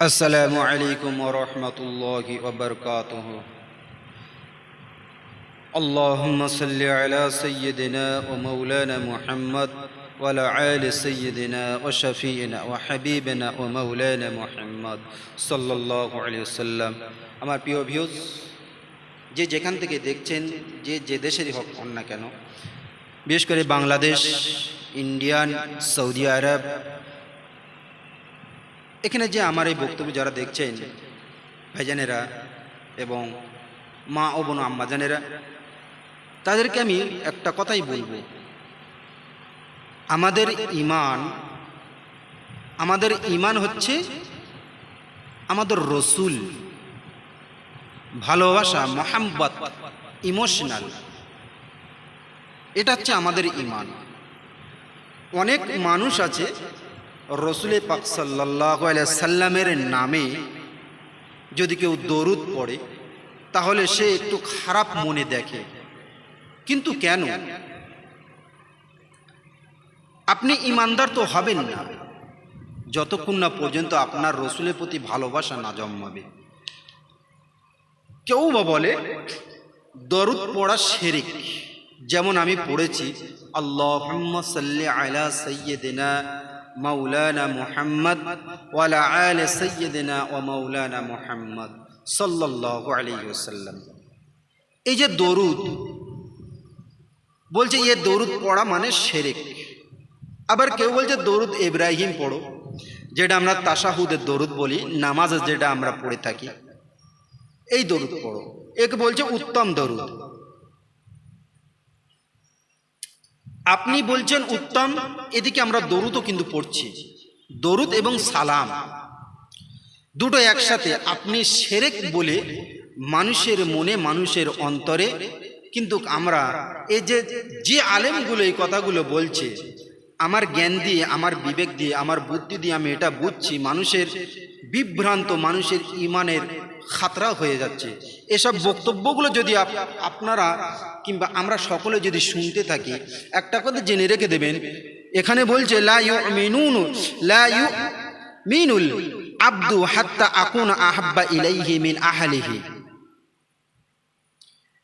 السلام عليكم ورحمة الله وبركاته اللهم صل على سيدنا ومولانا محمد وعلى آل سيدنا وشفينا وحبيبنا ومولانا محمد صلى الله عليه وسلم আমার প্রিয় ভিউজ যে যেখান থেকে দেখছেন যে যে দেশেরই হোক হন না কেন বিশেষ করে বাংলাদেশ ইন্ডিয়ান সৌদি আরব এখানে যে আমার এই বক্তব্য যারা দেখছেন, ভাইজানেরা এবং মা ও বোন আম্মাজানেরা, তাদেরকে আমি একটা কথাই বলব। আমাদের ইমান আমাদের ইমান হচ্ছে আমাদের রসুল। ভালোবাসা মোহাম্মত ইমোশনাল। এটা হচ্ছে আমাদের ইমান অনেক মানুষ আছে রসুলে পাক সাল্লাহ সাল্লামের নামে যদি কেউ দরুদ পড়ে, তাহলে সে একটু খারাপ মনে দেখে। কিন্তু কেন? আপনি ইমানদার তো হবেন না। যতক্ষণ না পর্যন্ত আপনার রসুলের প্রতি ভালোবাসা না জন্মাবে। কেউ বা বলে, দরুদ পড়া শেরিক। যেমন আমি পড়েছি আল্লাহ সাল্লি আলা সৈয়দিনা মাওলানা মুহাম্মদ ওয়ালা আলে সৈয়দিনা ও মাওলানা মুহাম্মদ সাল্লাল্লাহু আলাইহি ওয়াসাল্লাম। এই যে দরুদ, বলছে এ দরুদ পড়া মানে শেরেক। আবার কেউ বলছে দরুদ ইব্রাহিম পড়ো, যেটা আমরা তাসাহুদের দরুদ বলি, নামাজ যেটা আমরা পড়ে থাকি, এই দরুদ পড়ো। এক বলছে উত্তম দরুদ। আপনি বলছেন উত্তম, এদিকে আমরা দরুদও কিন্তু পড়ছি। দরুদ এবং সালাম, দুটো একসাথে। আপনি সেরেক বলে মানুষের মনে, মানুষের অন্তরে, কিন্তু আমরা এই যে যে আলেমগুলো এই কথাগুলো বলছে, আমার জ্ঞান দিয়ে, আমার বিবেক দিয়ে, আমার বুদ্ধি দিয়ে আমি এটা বুঝছি, মানুষের বিভ্রান্ত, মানুষের ইমানের খাতরা হয়ে যাচ্ছে। এসব বক্তব্যগুলো যদি আপনারা কিংবা আমরা সকলে যদি শুনতে থাকি, একটা কথা জেনে রেখে দেবেন। এখানে বলছে, লা ইউ মিনুন লা ইউ মিনুল আব্দু হাত্তা আকুন আহাব্বা ইলাইহি মিন আহলিহি।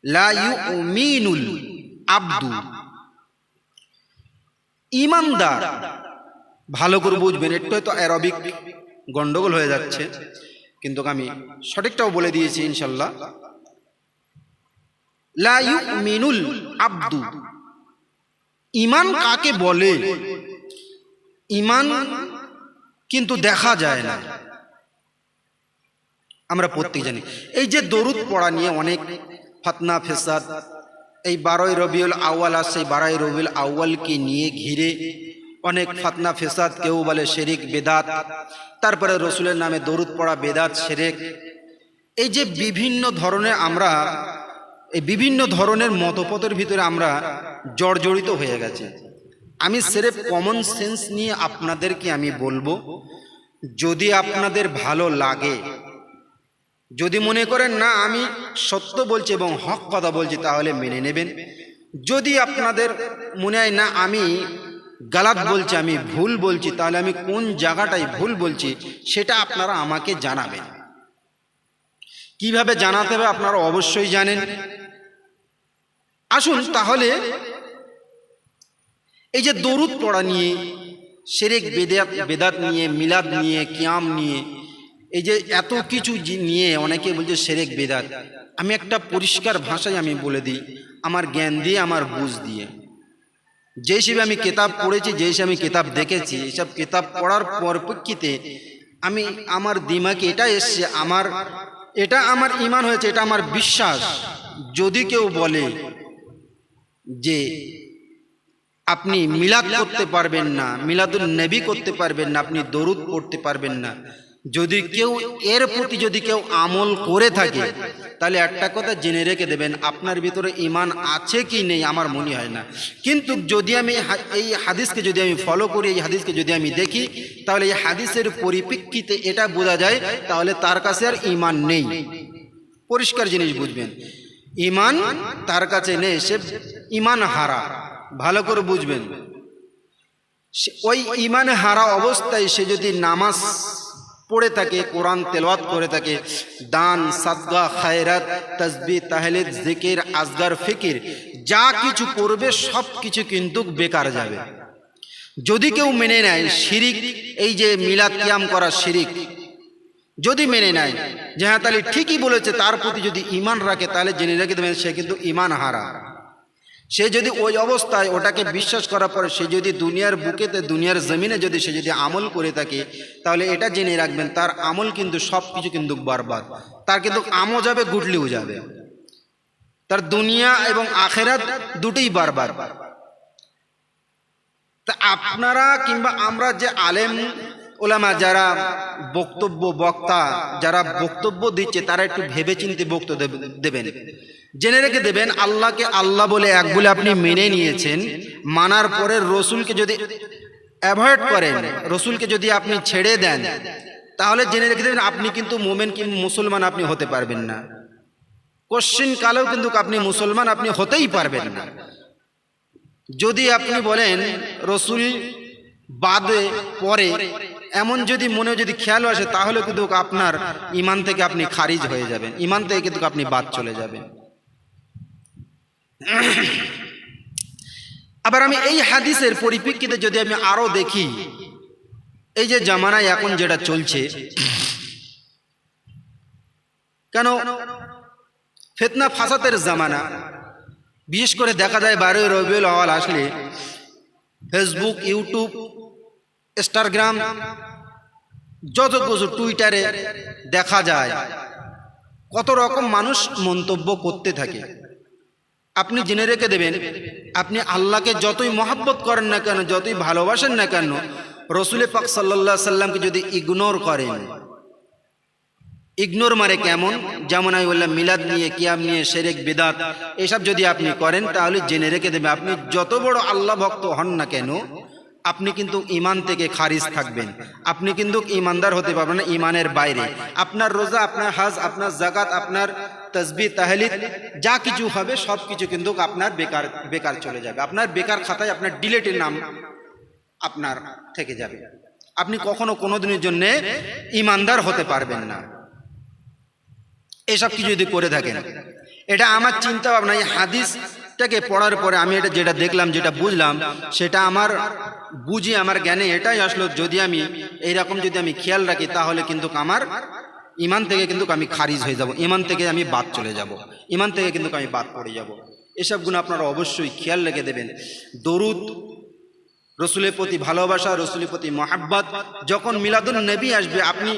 লা ইউ মিনুল আব্দু। ইমানদার। ভালো করে বুঝবেন, একটু হয়তো অ্যারবিক গন্ডগোল হয়ে যাচ্ছে। কিন্তু আমি সঠিকটাও বলে দিয়েছি ইনশাল্লাহ মিনুল আব্দু। ইমান কাকে বলে? ইমান কিন্তু দেখা যায় না। আমরা প্রত্যেক জানি। এই যে দরুদ পড়া নিয়ে অনেক ফতনা, ফেসাদ, এই বারোই রবিউল আউয়াল আসে বারোই রবিউল আউয়ালকে নিয়ে ঘিরে অনেক ফাতনা ফেসাদ কেউ বলে শেরিক বেদাত। তারপরে রসুলের নামে দরুদ পড়া বেদাত শেরেক। এই যে বিভিন্ন ধরনের আমরা এই বিভিন্ন ধরনের মতপথের ভিতরে আমরা জর্জরিত হয়ে গেছে। আমি সেরেফ কমন সেন্স নিয়ে আপনাদেরকে আমি বলব যদি আপনাদের ভালো লাগে যদি মনে করেন না আমি সত্য বলছি এবং হক কথা বলছি তাহলে মেনে নেবেন। যদি আপনাদের মনে হয় না আমি গালাত বলছি, আমি ভুল বলছি, তাহলে আমি কোন জায়গাটায় ভুল বলছি, সেটা আপনারা আমাকে জানাবেন। কীভাবে জানাতে হবে আপনারা অবশ্যই জানেন। আসুন তাহলে এই যে দরুদ পড়া নিয়ে, সেরেক বেদাত বেদাত নিয়ে, মিলাদ নিয়ে, কিয়াম নিয়ে, এই যে এত কিছু নিয়ে অনেকে বলছে সেরেক বেদাত। আমি একটা পরিষ্কার ভাষায় আমি বলে দিই, আমার জ্ঞান দিয়ে, আমার বুঝ দিয়ে। যে হিসেবে আমি কেতাব পড়েছি যে হিসেবে আমি কিতাব দেখেছি এইসব কিতাব পড়ার পরপ্রেক্ষিতে আমি আমার দিমাকে এটা এসছে আমার এটা আমার ইমান হয়েছে এটা আমার বিশ্বাস যদি কেউ বলে যে আপনি মিলাদ করতে পারবেন না মিলাদুল নবী করতে পারবেন না আপনি দরুদ পড়তে পারবেন না। যদি কেউ এর প্রতি যদি কেউ আমল করে থাকে, তাহলে একটা কথা জেনে রেখে দেবেন, আপনার ভিতরে ইমান আছে কি নেই আমার মনে হয় না। কিন্তু যদি আমি এই হাদিসকে যদি আমি ফলো করি, এই হাদিসকে যদি আমি দেখি, তাহলে এই হাদিসের পরিপ্রেক্ষিতে এটা বোঝা যায়, তাহলে তার কাছে আর ইমান নেই। পরিষ্কার জিনিস বুঝবেন। ইমান তার কাছে নেই, সে ইমান হারা। ভালো করে বুঝবেন। ওই ইমান হারা অবস্থায় সে যদি নামাজ পড়ে থাকে, কোরআন তেলাওয়াত করে থাকে। দান, সাদগা, খায়রাত তসবি তাহলিদ, জিকির, আসগার, ফিকির, যা কিছু করবে সব কিছু কিন্তু বেকার যাবে। যদি কেউ মেনে নেয় শিরিক, এই যে মিলাদ কিয়াম করা শিরিক, যদি মেনে নেয়, যে হ্যাঁ তাহলে ঠিকই বলেছে, তার প্রতি যদি ইমান রাখে, তাহলে জেনে রেখে সে কিন্তু ইমান হারা। সে যদি ওই অবস্থায় ওটাকে বিশ্বাস করার পরে সে যদি দুনিয়ার বুকেতে, দুনিয়ার জমিনে যদি সে যদি আমল করে থাকে, তাহলে এটা জেনে রাখবেন, তার আমল কিন্তু সব কিছু কিন্তু বারবার তার কিন্তু আমও যাবে, গুটলিও যাবে। তার দুনিয়া এবং আখেরাত দুটোই বারবার তা আপনারা কিংবা আমরা যে আলেম ওলামা যারা বক্তব্য বক্তা, যারা বক্তব্য দিচ্ছে, তারা একটু ভেবে চিনতে বক্তব্য দেবেন। জেনে রেখে দেবেন, আল্লাহকে আল্লাহ বলে এক বলে আপনি মেনে নিয়েছেন, মানার পরে রসুলকে যদি অ্যাভয়েড করেন, রসুলকে যদি আপনি ছেড়ে দেন, তাহলে জেনে রেখে দেবেন, আপনি কিন্তু মোমেন কি মুসলমান আপনি হতে পারবেন না। কোশ্চিন কালেও কিন্তু আপনি মুসলমান আপনি হতেই পারবেন না। যদি আপনি বলেন, রসুল বাদে পরে এমন যদি মনে যদি খেয়াল আসে, তাহলে কিন্তু আপনার ইমান থেকে আপনি খারিজ হয়ে যাবেন। ইমান থেকে কিন্তু আপনি বাদ চলে যাবেন। আবার আমি এই হাদিসের পরিপ্রেক্ষিতে যদি আমি আরও দেখি, এই যে জামানায় এখন যেটা চলছে, কেন ফেতনা ফাসাতের জামানা, বিশেষ করে দেখা যায় বারোই রবিউল আওয়াল আসলে ফেসবুক, ইউটিউব ইনস্টাগ্রাম যত কিছু টুইটারে দেখা যায়, কত রকম মানুষ মন্তব্য করতে থাকে। আপনি জেনে রেখে দেবেন, আপনি আল্লাহকে যতই মহাব্বত করেন না কেন, যতই ভালোবাসেন না কেন রসুলে পাক সাল্লাহ সাল্লামকে যদি ইগনোর করেন ইগনোর মারে কেমন? যেমন আমি বললাম, মিলাদ নিয়ে, কিয়াম নিয়ে, সেরেক, বেদাত, এসব যদি আপনি করেন, তাহলে জেনে রেখে দেবেন, আপনি যত বড় আল্লাহ ভক্ত হন না কেন আপনি কিন্তু ইমান থেকে খারিজ থাকবেন। আপনি কিন্তু ইমানদার হতে পারবেন না ইমানের বাইরে। আপনার রোজা, আপনার হাজ, আপনার জাকাত আপনার তসবি তাহলিদ যা কিছু হবে সব কিছু কিন্তু আপনার বেকার বেকার চলে যাবে। আপনার বেকার খাতায় আপনার ডিলেটের নাম আপনার থেকে যাবে। আপনি কখনো কোনো দিনের জন্যে ইমানদার হতে পারবেন না। এসব কিছু যদি করে থাকেন, এটা আমার চিন্তা ভাবনা, এই হাদিসটাকে পড়ার পরে আমি এটা যেটা দেখলাম, যেটা বুঝলাম, সেটা আমার বুঝি, আমার জ্ঞানে এটাই আসলো, যদি আমি এইরকম যদি আমি খেয়াল রাখি, তাহলে কিন্তু আমার ইমান থেকে কিন্তু আমি খারিজ হয়ে যাব, ইমান থেকে আমি বাদ চলে যাব, ইমান থেকে কিন্তু আমি বাদ পড়ে যাব। এসব গুণ আপনারা অবশ্যই খেয়াল রেখে দেবেন। দরুদ, রসুলের প্রতি ভালোবাসা, রসুলের প্রতি মহাব্বত, যখন মিলাদুল নবী আসবে, আপনি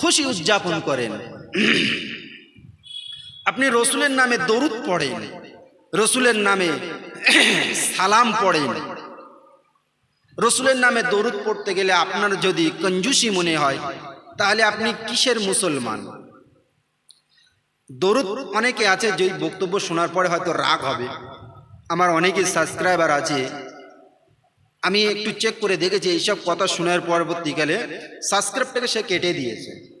খুশি উদযাপন করেন। আপনি রসুলের নামে দরুদ পড়েন। রসুলের নামে সালাম পড়েন। রসুলের নামে দরুদ পড়তে গেলে আপনার যদি কঞ্জুসি মনে হয়, তাহলে আপনি কিসের মুসলমান? দরুদ অনেকে আছে যে বক্তব্য শোনার পরে হয়তো রাগ হবে। আমার অনেকে সাবস্ক্রাইবার আছে। আমি একটু চেক করে দেখেছি, এইসব কথা শোনার পরবর্তীকালে সাবস্ক্রাইবটাকে সে কেটে দিয়েছে।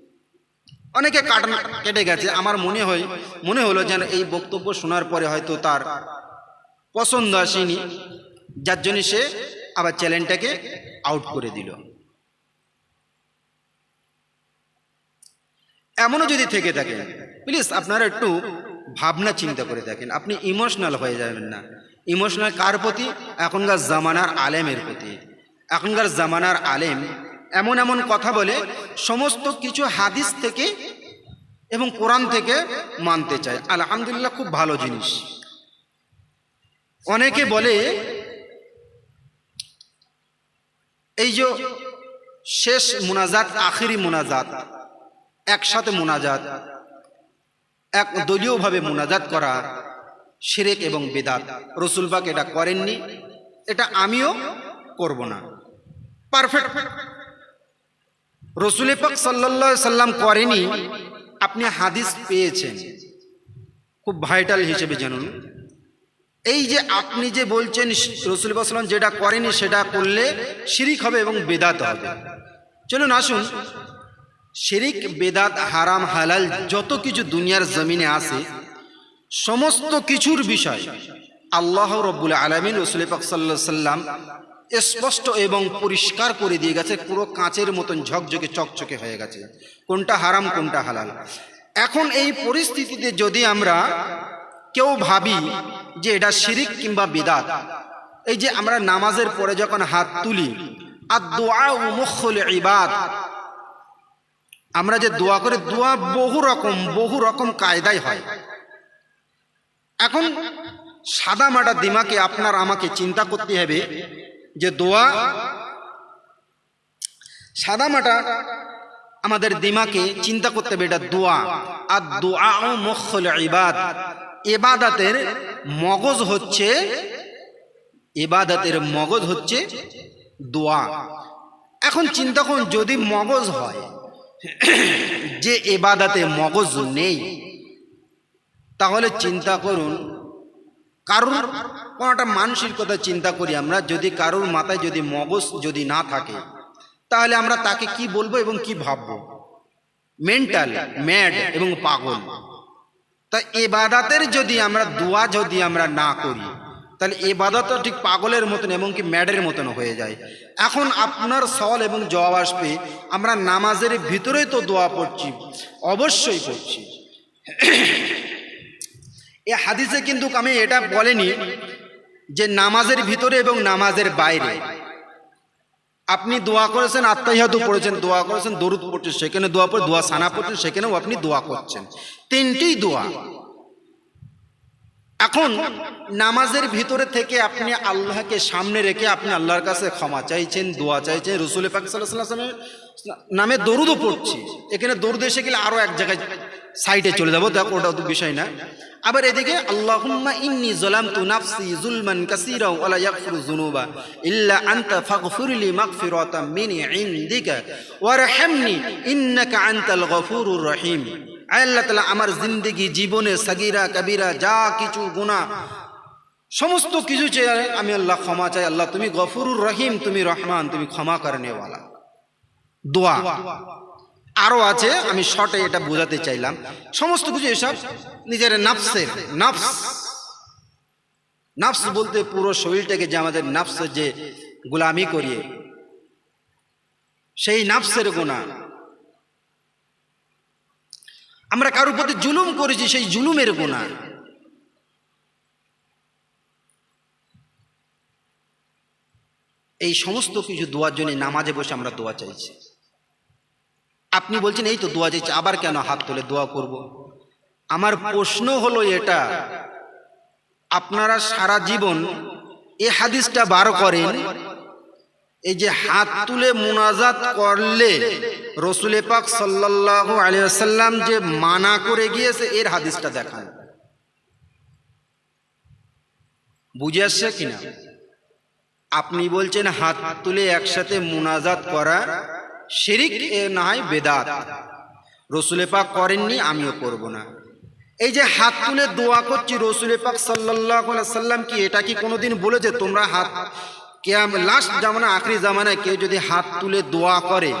অনেকে কাটান কেটে গেছে। আমার মনে হয়, মনে হলো যেন এই বক্তব্য শোনার পরে হয়তো তার পছন্দ আসেনি। যার জন্য সে আবার চ্যানেলটাকে আউট করে দিল। এমনও যদি থেকে থাকেন প্লিজ আপনারা একটু ভাবনা চিন্তা করে দেখেন। আপনি ইমোশনাল হয়ে যাবেন না। ইমোশনাল কার প্রতি? এখনকার জামানার আলেমের প্রতি। এখনকার জামানার আলেম এমন এমন কথা বলে সমস্ত কিছু হাদিস থেকে এবং কোরআন থেকে মানতে চায়। আলহামদুলিল্লাহ খুব ভালো জিনিস। অনেকে বলে, এই যে শেষ মোনাজাত, আখিরি মোনাজাত, একসাথে মোনাজাত, এক দলীয়ভাবে মোনাজাত করা শিরেক এবং বেদাত। রসুলবাগ এটা করেননি, এটা আমিও করব না। পারফেক্ট। রসুল পাক সাল্লা সাল্লাম করেনি, আপনি হাদিস পেয়েছেন। খুব ভাইটাল হিসেবে জানুন। এই যে আপনি যে বলছেন, রসুল সাল্লাম যেটা করেনি, সেটা করলে শিরিক হবে এবং বেদাত হবে। চলুন, আসুন। শিরিক, বেদাত, হারাম, হালাল যত কিছু দুনিয়ার জমিনে আছে, সমস্ত কিছুর বিষয় আল্লাহ রব্বুল আলমিন রসুল পাক সাল্লা সাল্লাম স্পষ্ট এবং পরিষ্কার করে দিয়ে গেছে, পুরো কাঁচের মতন ঝকঝকে, চকচকে হয়ে গেছে। কোনটা হারাম, কোনটা হালাল। এখন এই পরিস্থিতিতে যদি আমরা কেউ ভাবি যে এটা শিরিক কিংবা বিদাত, এই যে আমরা নামাজের পরে যখন হাত তুলি আর দোয়া মুখল ইবাদ, আমরা যে দোয়া করে, দোয়া বহু রকম বহু রকম কায়দায় হয়। এখন সাদা মাটা দিমাকে আপনার আমাকে চিন্তা করতে হবে যে দোয়া, সাদা মাটা আমাদের দিমাকে চিন্তা করতে হবে, এটা দোয়া। আর দোয়া ও মখল ইবাদ। এবাদাতের মগজ হচ্ছে এবাদাতের মগজ হচ্ছে দোয়া। এখন চিন্তা করুন, যদি মগজ হয়, যে এবাদাতে মগজ নেই, তাহলে চিন্তা করুন কারুর কোনো একটা মানুষের কথা চিন্তা করি আমরা, যদি কারুর মাথায় যদি মগজ যদি না থাকে, তাহলে আমরা তাকে কি বলব এবং কি ভাববো? মেন্টাল ম্যাড এবং পাগল। তা এবাদাতের যদি আমরা দোয়া যদি আমরা না করি, তাহলে এবাদত ঠিক পাগলের মতন এবং কি ম্যাডের মতন হয়ে যায়। এখন আপনার সল এবং জবাব আসবে, আমরা নামাজের ভিতরেই তো দোয়া পড়ছি, অবশ্যই পড়ছি। এ হাদিসে কিন্তু আমি এটা বলেনি যে নামাজের ভিতরে এবং নামাজের বাইরে। আপনি দোয়া করেছেন আত্মাহিয়াদু পড়েছেন, দোয়া করেছেন, দরুদ পড়ছেন, সেখানে দোয়া পড়ে, দোয়া সানা পড়ছেন, সেখানেও আপনি দোয়া করছেন। তিনটেই দোয়া। এখন নামাজের ভিতরে থেকে আপনি আল্লাহকে সামনে রেখে আপনি আল্লাহর কাছে ক্ষমা চাইছেন, দোয়া চাইছেন, রসুল পাক নামে দরুদও পড়ছি। এখানে দরুদ এসে গেলে আরও এক জায়গায় সাইডে চলে যাব দেখো ওটা তো বিষয় না। আবার এদিকে আল্লাহুম্মা ইন্নি যালামতু নাফসি যুলমান কাসীরা ওয়া লা ইয়াগফিরু যুনুবা ইল্লা আনতা ফাগফিরলি মাগফিরাতাম মিন ইনদিকা ওয়ারহামনি ইন্নাকা আনতাল গফুরুর রহিম। আল্লাহ তাআলা আমার জিন্দেগি জীবনে সাগীরা কবিরা যা কিছু গুনাহ সমস্ত কিছু চেয়ে আমি আল্লাহ ক্ষমা চাই। আল্লাহ তুমি গফুরুর রহিম তুমি রহমান তুমি ক্ষমা করনেওয়ালা দোয়া। আরও আছে, আমি শর্টে এটা বোঝাতে চাইলাম। সমস্ত কিছু এসব নিজের নাফসের, নাফস। নাফস বলতে পুরো শরীরটাকে যে আমাদের নাফসের যে গোলামি করিয়ে, সেই নাফসের গুণা আমরা কারোর প্রতি জুলুম করেছি, সেই জুলুমের গুণা এই সমস্ত কিছু দোয়ার জন্য নামাজে বসে আমরা দোয়া চাইছি। আপনি বলছেন, এই তো দোয়া চাইছি, আবার কেন হাত তুলে দোয়া করব। আমার প্রশ্ন হলো এটা, আপনারা সারা জীবন এ হাদিসটা বার করেন, এই যে হাত তুলে মুনাজাত করলে রসুলে পাক সাল্লাহ আলিয়াল্লাম যে মানা করে গিয়েছে, এর হাদিসটা দেখান বুঝে আসছে কিনা আপনি বলছেন, হাত তুলে একসাথে মুনাজাত করা শিরিক এ নয় বেদাত। রসুলে পাক করেননি, আমিও করব না। এই যে হাত তুলে দোয়া করছি রসুলে পাক সাল্লাহ সাল্লাম কি এটা কি কোনোদিন বলেছে তোমরা হাত কেয়াম লাস্ট জামানা, আখরি জামানায় কেউ যদি হাত তুলে দোয়া করে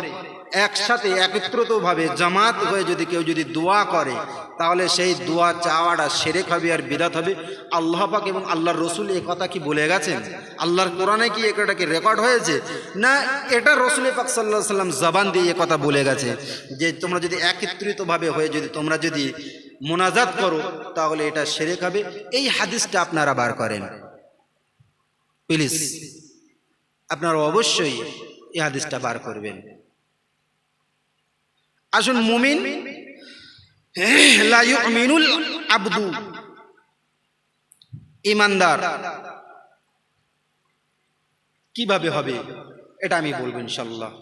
একসাথে একত্রিতভাবে জামাত হয়ে যদি কেউ যদি দোয়া করে, তাহলে সেই দোয়া চাওয়াটা সেরেক হবে আর বিরাট হবে। আল্লাহ পাক এবং আল্লাহর রসুল এ কথা কি বলে গেছেন? আল্লাহর কোরআনে কি এটা কি রেকর্ড হয়েছে? না, এটা রসুল পাক সাল্লাহ সাল্লাম জবান দিয়ে এ কথা বলে গেছে যে তোমরা যদি একত্রিতভাবে হয়ে যদি তোমরা যদি মোনাজাত করো, তাহলে এটা সেরেক হবে। এই হাদিসটা আপনারা বার করেন। প্লিজ, আপনারা অবশ্যই এই হাদিসটা বার করবেন। আসুন মুমিন। মিনুল আব্দু। ইমানদার। কীভাবে হবে? এটা আমি বলব ইনশাল্লাহ